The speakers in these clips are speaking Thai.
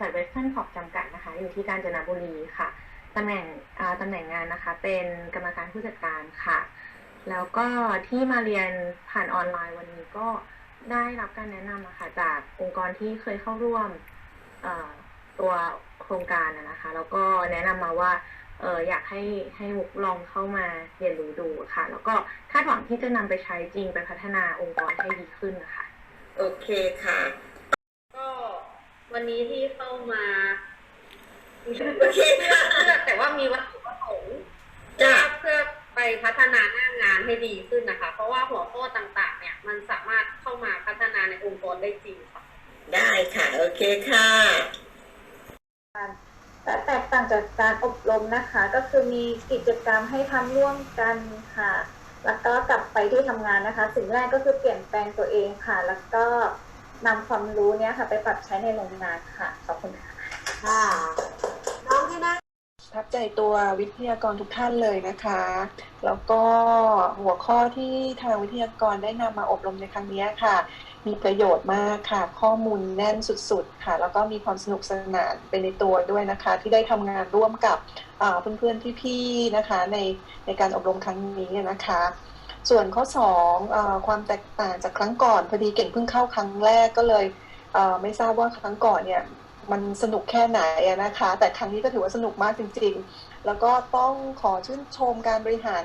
ษัทเวสเทิร์นขอบจำกัดนะคะ อยู่ที่กาญจนบุรีค่ะตำแหน่งตำแหน่งงานนะคะ เป็นกรรมการผู้จัดการค่ะ แล้วก็ที่มาเรียนผ่านออนไลน์วันนี้ก็ได้รับการแนะนำนะคะจากองค์กรที่เคยเข้าร่วมตัวโครงการนะคะ แล้วก็แนะนำมาว่าเอออยากให้ให้มุกลองเข้ามาเรียนรู้ดูค่ะ แล้วก็คาดหวังที่จะนำไปใช้จริงไปพัฒนาองค์กรให้ดีขึ้นนะคะ โอเคค่ะ วันนี้ที่เข้ามาโอเคค่ะเพื่อแต่ว่ามีวัตถุประสงค์จ้ะเพื่อไปพัฒนาหน้างานให้ดีขึ้นนะคะ เพราะว่าหัวข้อต่างๆ เนี่ย มันสามารถเข้ามาพัฒนาในองค์กรได้จริงค่ะ ได้ค่ะ โอเคค่ะและแตกต่างจากการอบรมนะคะ ก็คือมีกิจกรรมให้ทำร่วมกันค่ะ แล้วก็กลับไปที่ทำงานนะคะ สิ่งแรกก็คือเปลี่ยนแปลงตัวเองค่ะ แล้วก็ นำความรู้เนี้ยค่ะ ไปปรับใช้ในโรงงานค่ะ ขอบคุณค่ะค่ะน้องที่นะทับใจตัววิทยากรทุกท่านเลยนะคะ แล้วก็หัวข้อที่ทางวิทยากรได้นำมาอบรมในครั้งนี้ค่ะ มีประโยชน์มากค่ะ ข้อมูลแน่นสุดๆ ค่ะ แล้วก็มีความสนุกสนานไปในตัวด้วยนะคะ ที่ได้ทำงานร่วมกับเพื่อนๆพี่ๆนะคะ ในในการอบรมครั้งนี้นะคะ ส่วนข้อ2องความแตกต่างจากครั้งก่อนพอดีเก่งเพิ่งเข้าครั้งแรกก็เลยเไม่ทราบว่าครั้งก่อนเนี่ยมันสนุกแค่ไหนนะคะ แต่ครั้งนี้ก็ถือว่าสนุกมากจริง ๆ แล้วก็ต้องขอชื่นชมการบริหาร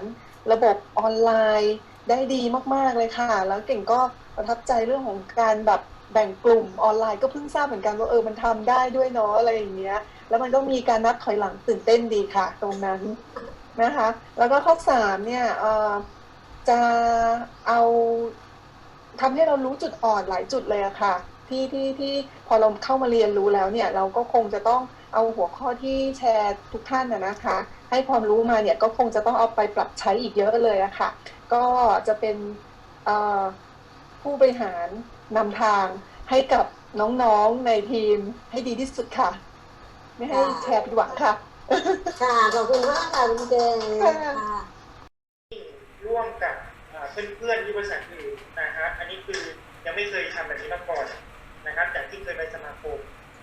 ระบบออนไลน์ได้ดีมากๆเลยค่ะ แล้วเก่งก็ประทับใจเรื่องของการแบบแบ่งกลุ่มออนไลน์ก็เพิ่งทราบเหมือนกันว่าเออมันทำได้ด้วยเนาะอะไรอย่างเงี้ย แล้วมันก็มีการนับถอยหลังตื่นเต้นดีค่ะ ตรงนั้นนะคะ แล้วก็ข้อสามเนี่ยเออ จะเอาทำให้เรารู้จุดอ่อนหลายจุดเลยอะค่ะ ที่ที่ที่พอเราเข้ามาเรียนรู้แล้วเนี่ย เราก็คงจะต้องเอาหัวข้อที่แชร์ทุกท่านนะนะคะ ให้ความรู้มาเนี่ยก็คงจะต้องเอาไปปรับใช้อีกเยอะเลยอะค่ะ ก็จะเป็นเอ่อผู้บริหารนำทางให้กับน้องๆในทีมให้ดีที่สุดค่ะ ไม่ให้แชร์ผิดหวังค่ะ ค่ะ ขอบคุณมากค่ะคุณเจนค่ะ ค่ะ ร่วมกับอ่า เพื่อนๆที่บริษัทอื่นนะครับ อันนี้คือยังไม่เคยทำแบบนี้มาก่อนนะครับ จากที่เคยไปสมาคม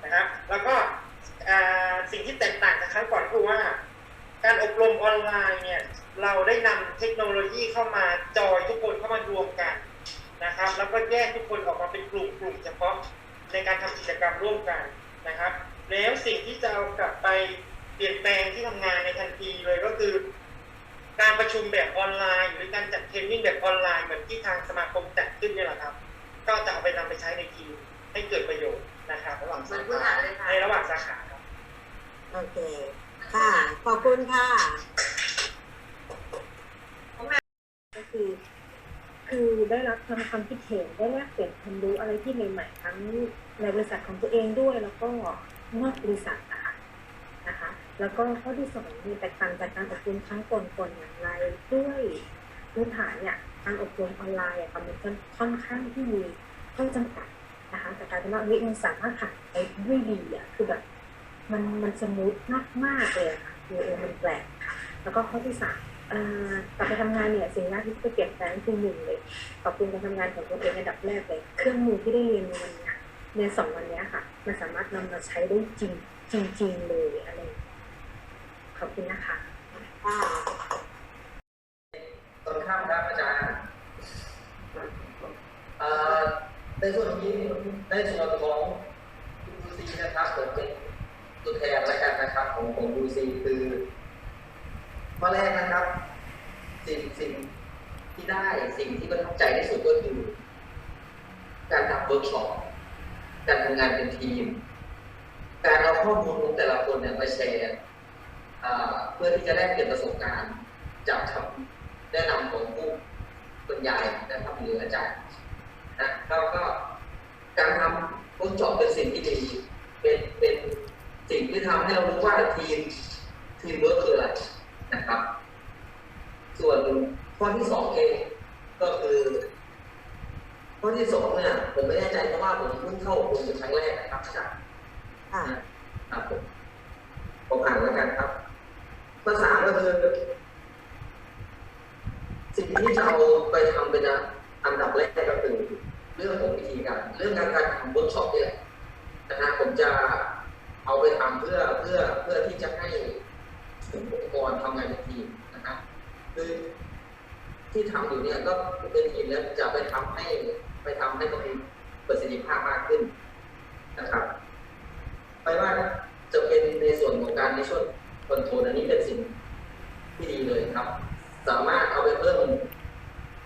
นะครับ แล้วก็สิ่งที่แตกต่างจากครั้งก่อนคือว่า การอบรมออนไลน์เนี่ยเราได้นำเทคโนโลยีเข้ามาจอยทุกคนเข้ามารวมกันนะครับ แล้วก็แยกทุกคนออกมาเป็นกลุ่มกลุ่มเฉพาะในการทำกิจกรรมร่วมกันนะครับ แล้วสิ่งที่จะเอากลับไปเปลี่ยนแปลงที่ทำงานในทันทีเลยก็คือ การประชุมแบบออนไลน์ หรือการจัดเทรนนิ่งแบบออนไลน์เหมือนที่ทางสมาคมจัดขึ้นเนี่ยแหละครับ ก็จะเอาไปนำไปใช้ในทีมให้เกิดประโยชน์นะครับระหว่างเหมืสาอนผู้ขาหาเลยค่ะในระหว่างสาขาครับโอเค ค่ะ ขอบคุณค่ะก็คือคือได้รับทำความคิดเห็นได้แลกเปลี่ยนความรู้อะไรที่ใหม่ๆทั้งในบริษัทของตัวเองด้วย แล้วก็นอกบริษัทนะคะนะคะ แล้วก็ข้อที่สองมีแตกต่างจากการอบรมครั้งก่อนๆอย่างไร ด้วยพื้นฐานเนี่ยการอบรมออนไลน์ค่ะมันค่อนข้างที่มีข้อจำกัดนะคะแต่การเป็นว่าเฮ้ยมันสามารถผ่านไปด้วยดีอะคือแบบมันมันสมูทมากๆเลยค่ะคือเออมันแปลกค่ะแล้วก็ข้อที่สามต่อกลับไปทำงานเนี่ยสิ่งแรกที่จะเปลี่ยนแปลงคือหนึ่งเลยปรับปรุงการทำงานของตัวเองอันดับแรกเลยเครื่องมือที่ได้เรียนในวันนี้ยเรียนสองวันนี้ค่ะ มันสามารถนำมาใช้ได้จริงจริง ๆ เลยอะไรอย่างเงี้ย ขอบคุณนะคะค่ะตรงข้ามครับอาจารย์ในส่วนนี้ในส่วนของดูซีนะครับผมเป็นตัวแทนแล้วกันนะครับ ของของดูซีคือข้อแรกนะครับ สิ่งสิ่งที่ได้สิ่งที่ประทับใจที่สุดก็คือการทำเวิร์กช็อปการทำงานเป็นทีม การเอาข้อมูลของแต่ละคนเนี่ยมาแชร์ เพื่อที่จะได้เก็บประสบการณ์จากคำแนะนำของผู้บรรยายนะครับหรืออาจารย์นะแล้วก็การทำพ้นจอบเป็นสิ่งที่ดีเป็นเป็นสิ่งที่ทำให้เรารู้ว่าทีมทีมเวิร์คคืออะไรนะครับ ส่วนข้อที่สองเองก็คือข้อที่สองเนี่ยผมไม่แน่ใจเพราะว่าผมเพิ่งเข้าอบรมเป็นครั้งแรกนะครับอาจารย์ค่ะครับผมผมอ่านแล้วกันครับ ข้อสาก็คือสิ่งที่จะเอาไปทำเป็นอันดับแรกก็คือเรื่องของวิธีการ เรื่องการการทำเวิร์กช็อปเนี่ยนะฮะผมจะเอาไปทำเพื่อเพื่อเพื่อที่จะให้องค์กรทำงานเป็นทีมนะครับคือที่ทำอยู่เนี่ยก็เป็นทีมแล้วจะไปทำให้ไปทำให้มันมีประสิทธิภาพมากขึ้นนะครับไปว่าจะเป็นในส่วนของการในช่วงคอนโทรลอันนี้เป็นสงที่ดีเลยครับ สามารถเอาไปเพิ่ม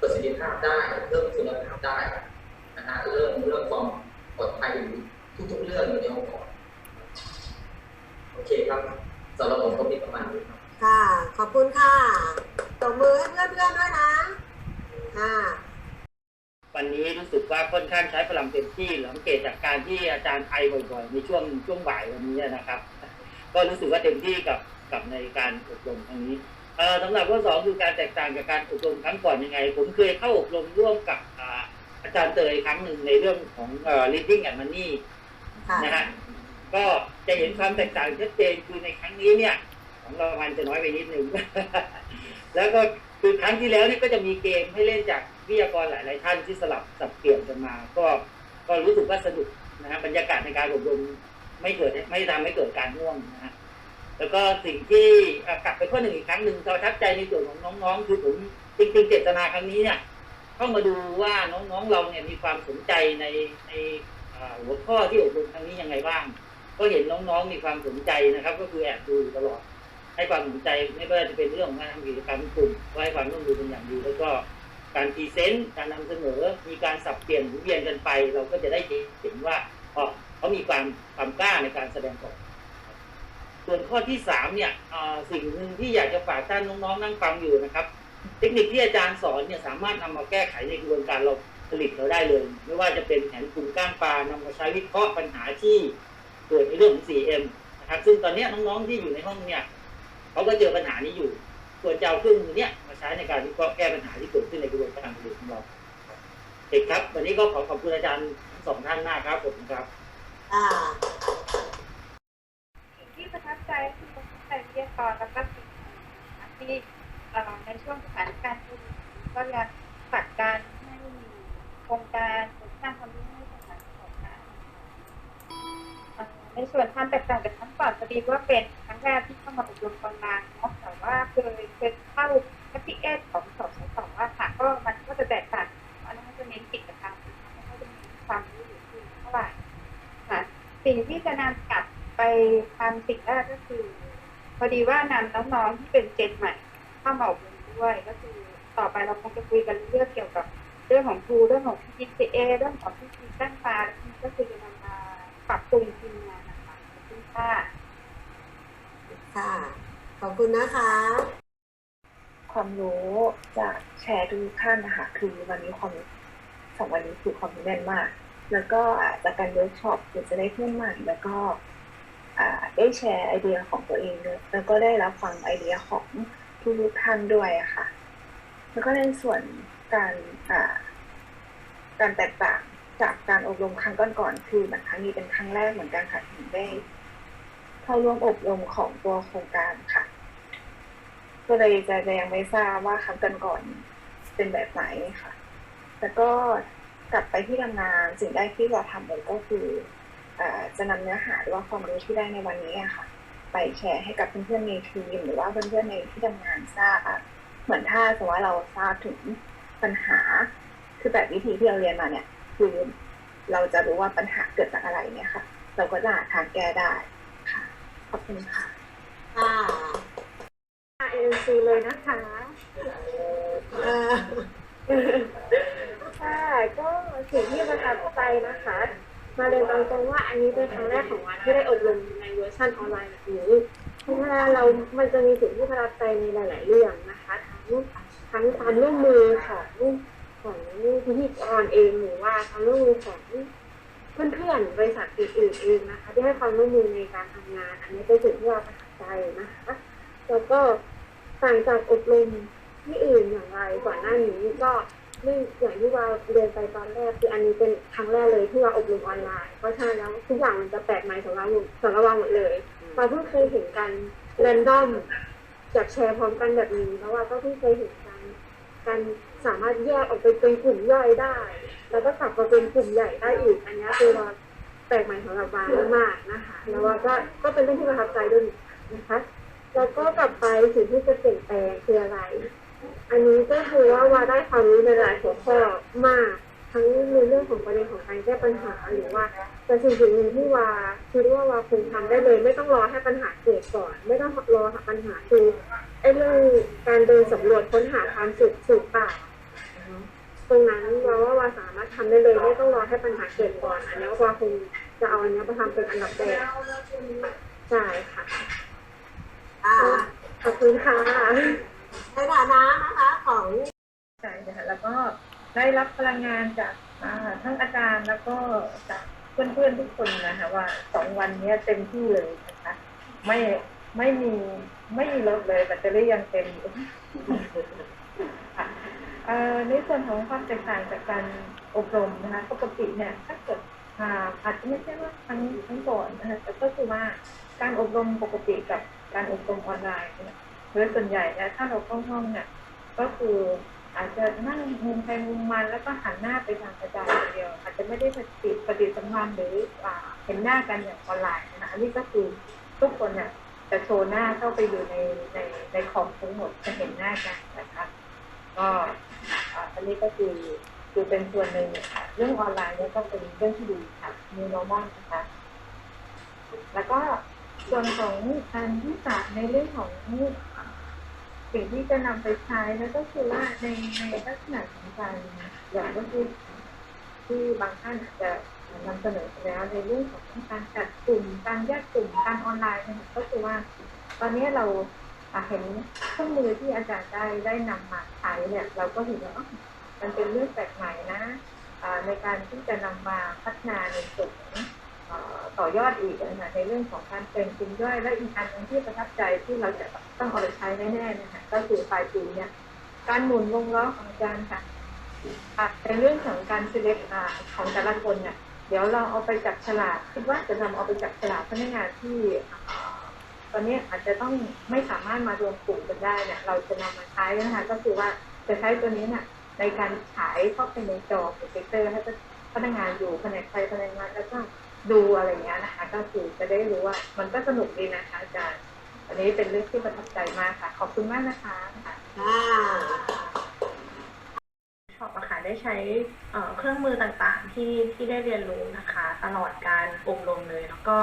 ประสิทธิภาพได้เพิ่มคุณภาพได้นะฮะเรื่องเรื่องความปลอดภัยทุกๆเรื่องอยู่ในองค์กรโอเคครับสำหรับผมก็มีประมาณนี้ครับค่ะ ขอบคุณค่ะตบมือให้เพื่อนๆด้วยนะค่ะวันนี้รู้สึกว่าค่อนข้างใช้พลังเต็มที่สังเกตจากการที่อาจารย์ไอบ่อยๆในช่วงช่วงบ่ายวันนี้นะครับ ก็รู้สึกว่าเต็มที่กับกับในการอบรมครั้งนี้เอ่อ สำหรับข้อสองคือการแตกต่างจากการอบรมครั้งก่อนยังไง ผมเคยเข้าอบรมร่วมกับอ่าอาจารย์เตยครั้งหนึ่งในเรื่องของเอ่อ leading and money ค่ะนะฮะก็จะเห็นความแตกต่างชัดเจนคือในครั้งนี้เนี่ย ของเรามันจะน้อยไปนิดนึง แล้วก็คือครั้งที่แล้วนี่ก็จะมีเกมให้เล่นจากวิทยากรหลาย ๆ ท่านที่สลับสับเปลี่ยนกันมา ก็ก็รู้สึกว่าสนุกนะฮะบรรยากาศในการอบรมไม่เกิดไม่ทำให้เกิดการง่วงนะฮะ แล้วก็สิ่งที่กลับไปข้อหนึ่งอีกครั้งหนึ่งประทับใจในส่วนของน้องๆคือผมจริงๆเจตนาครั้งนี้เนี่ยเข้ามาดูว่าน้องๆเราเนี่ยมีความสนใจในในหัวข้อที่อบรมครั้งนี้ยังไงบ้าง ก็เห็นน้องๆมีความสนใจนะครับ ก็คือแอบดูอยู่ตลอด ให้ความสนใจไม่ว่าจะเป็นเรื่องของการทำกิจกรรมกลุ่มก็ให้ความร่วมมือเป็นอย่างดี แล้วก็การพรีเซนต์การนำเสนอมีการสับเปลี่ยนหมุนเวียนกันไป เราก็จะได้เห็นว่าอ๋อเขามีความความกล้าในการแสดงออก ส่วนข้อที่สามเนี่ยสิ่งหนึ่งที่อยากจะฝากท่านน้องๆนั่งฟังอยู่นะครับ เทคนิคที่อาจารย์สอนเนี่ยสามารถนำมาแก้ไขในกระบวนการเราผลิตเราได้เลย ไม่ว่าจะเป็นแผนกลุ่มก้างปลานำมาใช้วิเคราะห์ปัญหาที่เกิดในเรื่องของ 4M นะครับ ซึ่งตอนนี้น้องๆที่อยู่ในห้องเนี่ยเขาก็เจอปัญหานี้อยู่ควรจะเอาเครื่องมือเนี้ยมาใช้ในการวิเคราะห์แก้ปัญหาที่เกิดขึ้นในกระบวนการผลิตของเราเด็กครับ วันนี้ก็ขอขอบคุณอาจารย์สองท่านมากครับผมครับ อ่า ประทับใจคือประทับใจวิทยากรแล้วก็สิ่งที่ในช่วงสถานการณ์โควิดก็ยังผลักดันให้โครงการสร้างความรู้ให้สถานประกอบการในส่วนความแตกต่างจากครั้งก่อนพอดีว่าเป็นครั้งแรกที่เข้ามาอบรมออนไลน์เนาะแต่ว่าเคยเคยเข้าพัฒเอสของสอบสองว่าค่ะก็มันก็จะแตกต่างอันนั้นจะเน้นกิจกรรมนะคะไม่ค่อยจะมีความรู้อยู่ที่เท่าไหร่ค่ะสิ่งที่จะนำ ไปทำสิ่งแรกก็คือ พอดีว่านำน้องๆที่เป็นเจนใหม่เข้ามาอบรมด้วยก็คือต่อไปเราคงจะคุยกันเรื่องเกี่ยวกับเรื่องของครูเรื่องของ PGA เรื่องของที่ทีตั้งปลาก็คือจะนำมาปรับปรุงทีมงานนะคะขอบคุณค่ะค่ะ ขอบคุณนะคะ ความรู้จากแชร์ทุกท่านนะคะคือวันนี้ความสองวันนี้คือความแน่นมาก แล้วก็จากการเวิร์กช็อปคือจะได้เพื่อนใหม่แล้วก็ ได้แชร์ไอเดียของตัวเองด้วยแล้วก็ได้รับฟังไอเดียของทุกๆท่านด้วยค่ะ แล้วก็ในส่วนการการแตกต่างจากการอบรมครั้งก่อนๆคือเหมือนครั้งนี้เป็นครั้งแรกเหมือนกันค่ะถึงได้เข้าร่วมอบรมของตัวโครงการค่ะ ก็เลยจะจะยังไม่ทราบว่าครั้งก่อนๆเป็นแบบไหนค่ะแต่ก็กลับไปที่ทำงานสิ่งแรกที่เราทำเลยก็คือ จะนำเนื้อหาหรือว่าความรู้ที่ได้ในวันนี้อะค่ะ ไปแชร์ให้กับเพื่อนๆในทีม หรือว่าเพื่อนๆในที่ทำงานทราบอะเหมือนถ้าสมมติว่าเราทราบถึงปัญหา คือแบบวิธีที่เราเรียนมาเนี่ย คือเราจะรู้ว่าปัญหาเกิดจากอะไรเนี่ยค่ะ เราก็จะหาทางแก้ได้ค่ะขอบคุณค่ะค่ะ ANC เลยนะคะเอ่อค่ะก็สิ่งที่ประทับใจนะคะ มาเรียนตามตรงว่าอันนี้เป็นครั้งแรกของวันที่ได้อบรมในเวอร์ชันออนไลน์แบบนี้เพราะว่าเรา มันจะมีสิ่งที่ประทับใจในหลาย ๆ เรื่องนะคะ ทั้งทั้งการร่วมมือของของพิธีกรเองหรือว่าการร่วมมือของเพื่อนๆบริษัทอื่นๆเองนะคะ ที่ให้ความร่วมมือในการทำงาน อันนี้เป็นสิ่งที่เราประทับใจนะคะแล้วก็ต่างจากอบรมที่อื่นอย่างไรก่อนหน้านี้ก็ ไม่อย่างที่ว่าเรียนไปตอนแรกคืออันนี้เป็นครั้งแรกเลยที่ว่าอบรมออนไลน์ เพราะฉะนั้นแล้วทุกอย่างมันจะแปลกใหม่สำหรับสำหรับเราหมดเลยเราเพิ่งเคยเห็นกันแรนดอมจากแชร์พร้อมกันแบบนี้แล้วว่าก็เพิ่งเคยเห็นกันการสามารถแยกออกไปเป็นกลุ่มย่อยได้ แล้วก็กลับมาเป็นกลุ่มใหญ่ได้อีก อันนี้คือว่าแปลกใหม่สำหรับวามากนะคะ แล้วว่าก็ก็เป็นเรื่องที่ประทับใจด้วยนะคะ แล้วก็กลับไปสิ่งที่จะเปลี่ยนแปลงคืออะไร อันนี้ก็คือว่าวาได้ความรู้ในหลายหัวข้อมาก ทั้งในเรื่องของประเด็นของการแก้ปัญหาหรือว่าแต่สิ่งสิ่งหนึ่งที่วาคิดว่าวาคงทำได้เลย ไม่ต้องรอให้ปัญหาเกิดก่อน ไม่ต้องรอหาปัญหาคือไอ้เรื่องการเดินสำรวจค้นหาความสุขสู่ป่าตรงนั้นเราว่าวาสามารถทำได้เลยไม่ต้องรอให้ปัญหาเกิดก่อน อันนี้วาคงจะเอาอันนี้ไปทำเป็นอันดับแรกใช่ค่ะขอบคุณค่ะ ในฐานะนะคะของใจนะคะแล้วก็ได้รับพลังงานจากทั้งอาจารย์แล้วก็จากเพื่อนๆทุกคนนะคะว่าสองวันนี้เต็มที่เลยนะคะไม่ไม่มีไม่มีลดเลยแบตเตอรี่ยังเต็มอยู่ในส่วนของความแตกต่างจากการอบรมนะคะปกติเนี่ยถ้าเกิดอาอาจจะไม่ใช่ว่าทั้งทั้งก่อนนะคะแต่ก็คือว่าการอบรมปกติกับการอบรมออนไลน์เนี่ย โดยส่วนใหญ่นี่ยถ้าเราเข้าห้องเนี่ยก็คืออาจจะนั่งมุมใครมุมมันแล้วก็หันหน้าไปทางอาจายเดียว อาจจะไม่ได้ปฏิปฏิสัมพันธ์หรือเห็นหน้ากันอย่างออนไลน์นะอันนี้ก็คือทุกคนเนี่ยจะโชว์หน้าเข้าไปอยู่ในในในคอมทั้งหมดจะเห็นหน้ากันนะคะก็อันนี้ก็คือคือเป็นส่วนหนึ่งเรื่องออนไลน์เนี่ยก็เป็นเรื่องที่ดีค่ะมี normal นะคะแล้วก็ส่วนของการที่สามในเรื่องของ สิ่งที่จะนำไปใช้แล้วก็คือว่าในในลักษณะของการอย่างก็คือที่บางท่านอาจจะนำเสนอไปแล้วในเรื่องของการจัดกลุ่มการแยกกลุ่มการออนไลน์นะคะก็คือว่า ตอนนี้เราเห็นเครื่องมือที่อาจารย์ได้ได้นำมาใช้เนี่ยเราก็เห็นว่ามันเป็นเรื่องแปลกใหม่นะในการที่จะนำมาพัฒนาในส่วน ต่อยอดอีกนะคะในเรื่องของการเป็นกลุ่มย่อยและอีกอันหนึงที่ประทับใจที่เราจะต้องเอาไปใช้แน่ๆนะคะก็คือไฟล์จูนเนี่ยการหมุนวงล้อของอาจารย์ค่ะในเรื่องของการ select อ่าของแต่ละคนเนี่ยเดี๋ยวเราเอาไปจับฉลากคิดว่าจะนำเอาไปจับฉลากพนักงานที่ตอนนี้อาจจะต้องไม่สามารถมารวมกลุ่มกันได้เนี่ยเราจะนำมาใช้นะคะก็คือว่าจะใช้ตัวนี้เนี่ยในการฉายเข้าไปในจอโปรเจคเตอร์ให้พนักงานอยู่แผนกใครแผนกมันแล้วก็ ดูอะไรเงี้ยนะคะ ก็คือจะได้รู้ว่ามันก็สนุกดีนะคะอาจารย์ อันนี้เป็นเรื่องที่ประทับใจมากค่ะ ขอบคุณมากนะคะอ่าช็อปอะค่ะได้ใช้เเครื่องมือต่างๆที่ที่ได้เรียนรู้นะคะ ตลอดการอบรมเลย แล้วก็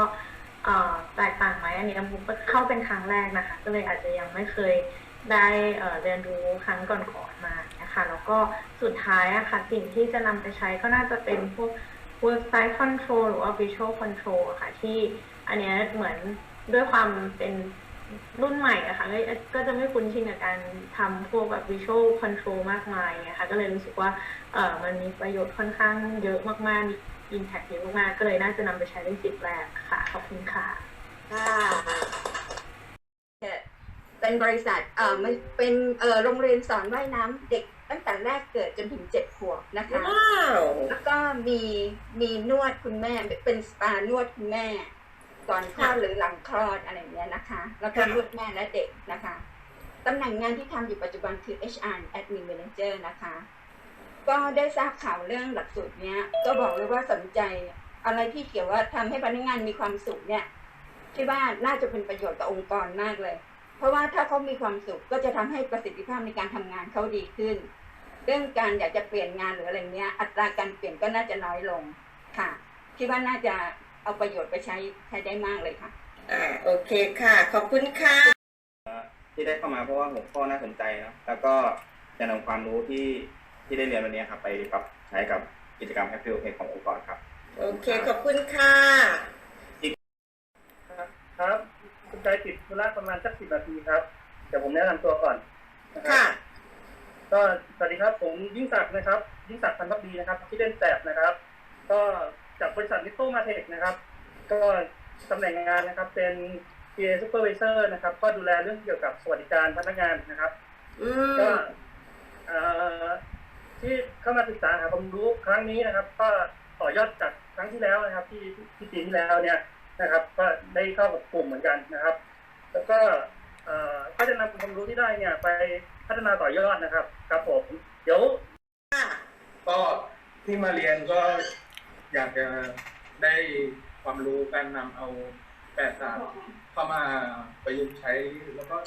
แตกต่างไหมอันนี้น้ำมุก็เข้าเป็นครั้งแรกนะคะ ก็เลยอาจจะยังไม่เคยได้เเรียนรู้ครั้งก่อนๆมานะคะแล้วก็สุดท้ายอะค่ะสิ่งที่จะนำไปใช้ก็น่าจะเป็นพวก worksite control หรือว่า visual control ค่ะ ที่อันเนี้ยเหมือนด้วยความเป็นรุ่นใหม่อะค่ะก็จะไม่คุ้นชินกับการทำพวกแบบ visual control มากมายอะค่ะก็เลยรู้สึกว่าเออมันมีประโยชน์ค่อนข้างเยอะมากๆมี impact เยอะมากๆก็เลยน่าจะนำไปใช้ในสิบแรกค่ะ ขอบคุณค่ะค่ะเป็นบริษัทเอ่อเป็นเอ่อโรงเรียนสอนว่ายน้ำเด็ก ตั้งแต่แรกเกิดจนถึงเจ็ดขวบนะคะว้าวแล้วก็มีมีนวดคุณแม่เป็นสปานวดคุณแม่ก่อนคลอดหรือหลังคลอดอะไรอย่างเงี้ยนะคะ แล้วก็นวดแม่และเด็กนะคะตำแหน่งงานที่ทำอยู่ปัจจุบันคือ HR Admin Manager นะคะ ก็ได้ทราบข่าวเรื่องหลักสูตรเนี้ย ก็บอกเลยว่าสนใจอะไรที่เกี่ยวว่าทำให้พนักงานมีความสุขเนี่ยคิดว่าน่าจะเป็นประโยชน์กับองค์กรมากเลย เพราะว่าถ้าเขามีความสุขก็จะทำให้ประสิทธิภาพในการทำงานเขาดีขึ้น เรื่องการอยากจะเปลี่ยนงานหรืออะไรเนี้ย อัตราการเปลี่ยนก็น่าจะน้อยลงค่ะคิดว่าน่าจะเอาประโยชน์ไปใช้ใช้ได้มากเลยค่ะอ่าโอเคค่ะ ขอบคุณค่ะ ที่ได้เข้ามาเพราะว่าหัวข้อน่าสนใจเนอะแล้วก็จะนำความรู้ที่ที่ได้เรียนวันนี้ครับไปปรับใช้กับกิจกรรม Happy o k ขององค์กรครับ โอเค ขอบคุณค่ะครับ คุณใจติดธุระประมาณสักสิบนาทีครับ เดี๋ยวผมแนะนำตัวก่อนนะครัค่ะบ ก็สวัสดีครับผมยิ่งศักดิ์นะครับ ยิ่งศักดิ์พันธุ์พักดีนะครับที่เล่นแสบนะครับ ก็จากบริษัทนิโตมาเทคนะครับ ก็ตำแหน่งงานนะครับ เป็น PA Supervisor นะครับ ก็ดูแลเรื่องเกี่ยวกับสวัสดิการพนักงานนะครับอืมก็เอ่อที่เข้ามาศึกษาหาความรู้ครั้งนี้นะครับ ก็ต่อยอดจากครั้งที่แล้วนะครับ ที่ที่ปีที่แล้วเนี่ยนะครับ ก็ได้เข้ากับกลุ่มเหมือนกันนะครับ แล้วก็เอ่อก็จะนำความรู้ที่ได้เนี่ยไป พัฒนาต่อยอดนะครับ ครับผมเดี๋ยวก็ที่มาเรียนก็อยากจะได้ความรู้การนำเอาแปดศาสตร์เข้ามาประยุกต์ใช้ แล้วก็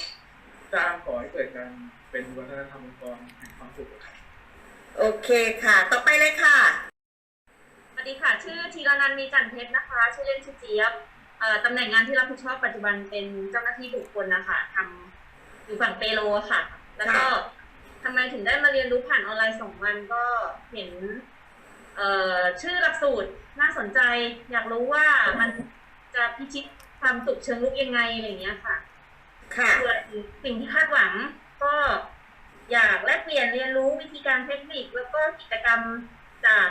สร้างก่อให้เกิดการเป็นวัฒนธรรมองค์กรแห่งความสุขครับโอเคค่ะ ต่อไปเลยค่ะสวัสดีค่ะ ชื่อธีรนันท์มีจันทร์เพชรนะคะ ชื่อเล่นชื่อเจี๊ยบเอ่อตำแหน่งงานที่รับผิดชอบปัจจุบันเป็นเจ้าหน้าที่บุคคลนะคะทำอยู่ฝั่งเปโลค่ะ แล้วก็ทำไมถึงได้มาเรียนรู้ผ่านออนไลน์สองวันก็เห็นเอ่อชื่อหลักสูตรน่าสนใจ อยากรู้ว่ามันจะพิชิตความสุขเชิงลุกยังไงอะไรอย่างเงี้ยค่ะค่ะส่วนสิ่งที่คาดหวังก็อยากแลกเปลี่ยนเรียนรู้วิธีการเทคนิคแล้วก็กิจกรรมจาก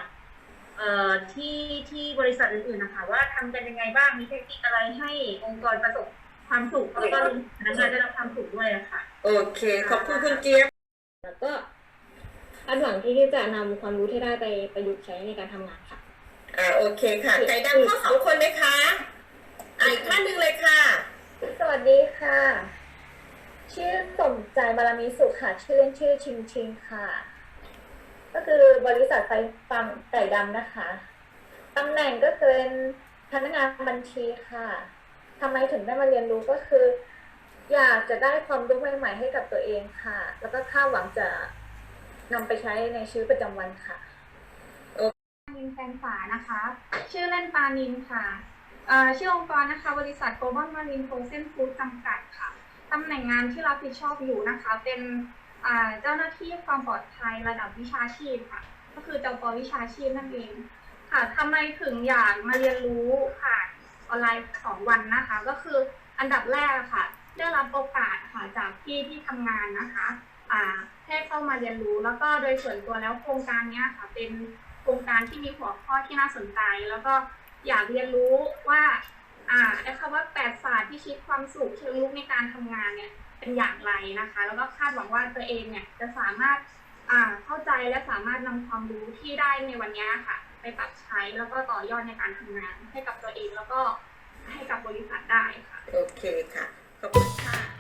เอ่อที่ที่บริษัทอื่นๆนะคะว่าทำกันยังไงบ้างมีเทคนิคอะไรให้องค์กรประสบ ความสุขแล้วก็พนักงานได้รับความสุขด้วยอะค่ะ โอเค ขอบคุณคุณเจี๊ยบแล้วก็คาดหวังที่จะนำความรู้ที่ได้ไปประยุกต์ใช้ในการทำงานค่ะอ่าโอเคค่ะใจดำข้อสองคนไหมคะอ่าอีกท่านหนึ่งเลยค่ะ สวัสดีค่ะ ชื่อสมใจบารมีสุขค่ะ ชื่อเล่นชื่อชิงชิงค่ะ ก็คือบริษัทไฟฟังไก่ดำนะคะตำแหน่งก็เป็นพนักงานบัญชีค่ะ ทำไมถึงได้มาเรียนรู้ก็คือ อยากจะได้ความรู้ใหม่ๆให้กับตัวเองค่ะ แล้วก็คาดหวังจะนำไปใช้ในชีวิตประจำวันค่ะนินแฟนฝานะคะ ชื่อเล่นปานินค่ะเอ่อชื่อองค์กรนะคะ บริษัท Global Marine Frozen Food จำกัดค่ะตำแหน่งงานที่รับผิดชอบอยู่นะคะ เป็นเจ้าหน้าที่ความปลอดภัยระดับวิชาชีพค่ะ ก็คือเจ้าปวิชาชีพนั่นเองค่ะทำไมถึงอยากมาเรียนรู้ผ่าน ออนไลน์สองวันนะคะ ก็คืออันดับแรกอะค่ะ ได้รับโอกาสค่ะจากพี่ที่ทำงานนะคะอ่าให้เข้ามาเรียนรู้ แล้วก็โดยส่วนตัวแล้วโครงการนี้ค่ะเป็นโครงการที่มีหัวข้อที่น่าสนใจ แล้วก็อยากเรียนรู้ว่าอ่าไอ้คำว่าแปดศาสตร์ที่ชิดความสุขเชิงลุกในการทำงานเนี่ยเป็นอย่างไรนะคะ แล้วก็คาดหวังว่าตัวเองเนี่ยจะสามารถอ่าเข้าใจและสามารถนำความรู้ที่ได้ในวันนี้ค่ะ ไปปรับใช้แล้วก็ต่อยอดในการทำงานให้กับตัวเองแล้วก็ให้กับบริษัทได้ค่ะ โอเคค่ะ ขอบคุณค่ะ